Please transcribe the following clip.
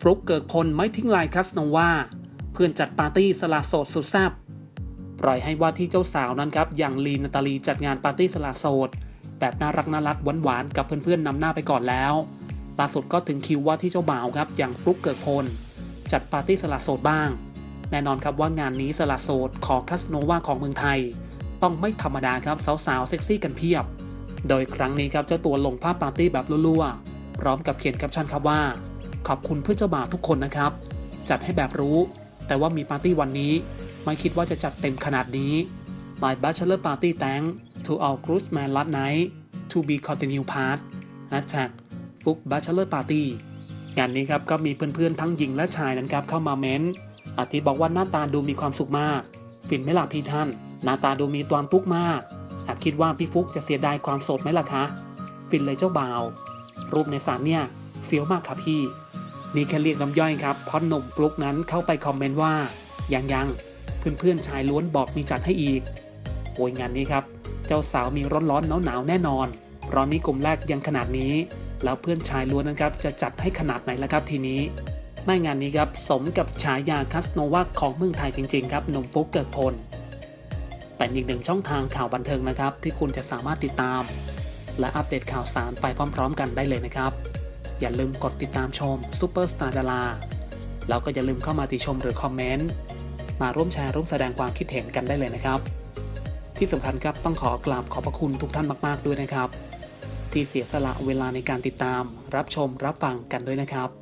ฟลุกเกิกพลไม่ทิ้งลายคัสโนวาเพื่อนจัดปาร์ตี้สละโสดสุดแซ่บปล่อยให้ว่าที่เจ้าสาวนั้นครับอย่างลีนาตาลีจัดงานปาร์ตี้สละโสดแบบน่ารักน่ารักหวานๆกับเพื่อนๆนำหน้าไปก่อนแล้วล่าสุดก็ถึงคิวว่าที่เจ้าบ่าวครับอย่างฟลุกเกิกพลจัดปาร์ตี้สละโสดบ้าง แน่นอนครับว่างานนี้สละโสดของคัสโนวาของเมืองไทย ต้องไม่ธรรมดาครับสาวๆเซ็กซี่กันเพียบ โดยครั้งนี้ครับเจ้าตัวลงภาพปาร์ตี้แบบรัวๆพร้อมกับเขียนแคปชั่นครับว่า ขอบคุณเพื่อเจ้าบ่าวทุกคนนะครับ จัดให้แบบรู้ แต่ว่ามีปาร์ตี้วันนี้ ไม่คิดว่าจะจัดเต็มขนาดนี้ My Bachelor Party Thank to all cruise man last night to be continue part hashtag ฟุก Bachelor Party งานนี้ครับก็มีเพื่อนๆทั้งหญิงและชายนั้นครับเข้ามาเม้นอาทิบอกว่าหน้าตาดูมีความสุขมาก ฟินไหม่ล่ะพี่ท่าน หน้าตาดูมีตวามตุกมากแอบคิดว่าพี่ฟุกจะเสียดายความโสดไหมล่ะคะ ฟินเลยเจ้าบ่าว รูปในสารเนี่ยเฟี้ยวมากครับพี่ นี่แค่เรียกน้ำย่อยครับเพราะหนุ่มฟลุกนั้นเข้าไปคอมเมนต์ว่ายังยังเพื่อนเพื่อนๆชายล้วนบอกมีจัดให้อีกโอยงานนี้ครับ เจ้าสาวมีร้อนร้อนหนาวหนาวแน่นอนร้อนนี้กลุ่มแรกยังขนาดนี้ แล้วเพื่อนชายล้วนนะครับจะจัดให้ขนาดไหนล่ะครับทีนี้ไม่งานนี้ครับสมกับฉายาคัสโนวาของเมืองไทยจริงๆครับหนุ่มฟลุกเกิดพลเป็นอีกหนึ่งช่องทางข่าวบันเทิงนะครับ ที่คุณจะสามารถติดตาม และอัปเดตข่าวสารไปพร้อม ๆ กันได้เลยนะครับ อย่าลืมกดติดตามชมซูเปอร์สตาร์ดาราแล้วก็อย่าลืมเข้ามาติชมหรือคอมเมนต์มาร่วมแชร์ร่วมแสดงความคิดเห็นกันได้เลยนะครับ ที่สำคัญครับต้องขอกราบขอบพระคุณทุกท่านมาก ๆ ด้วยนะครับ ที่เสียสละเวลาในการติดตาม รับชมรับฟังกันด้วยนะครับ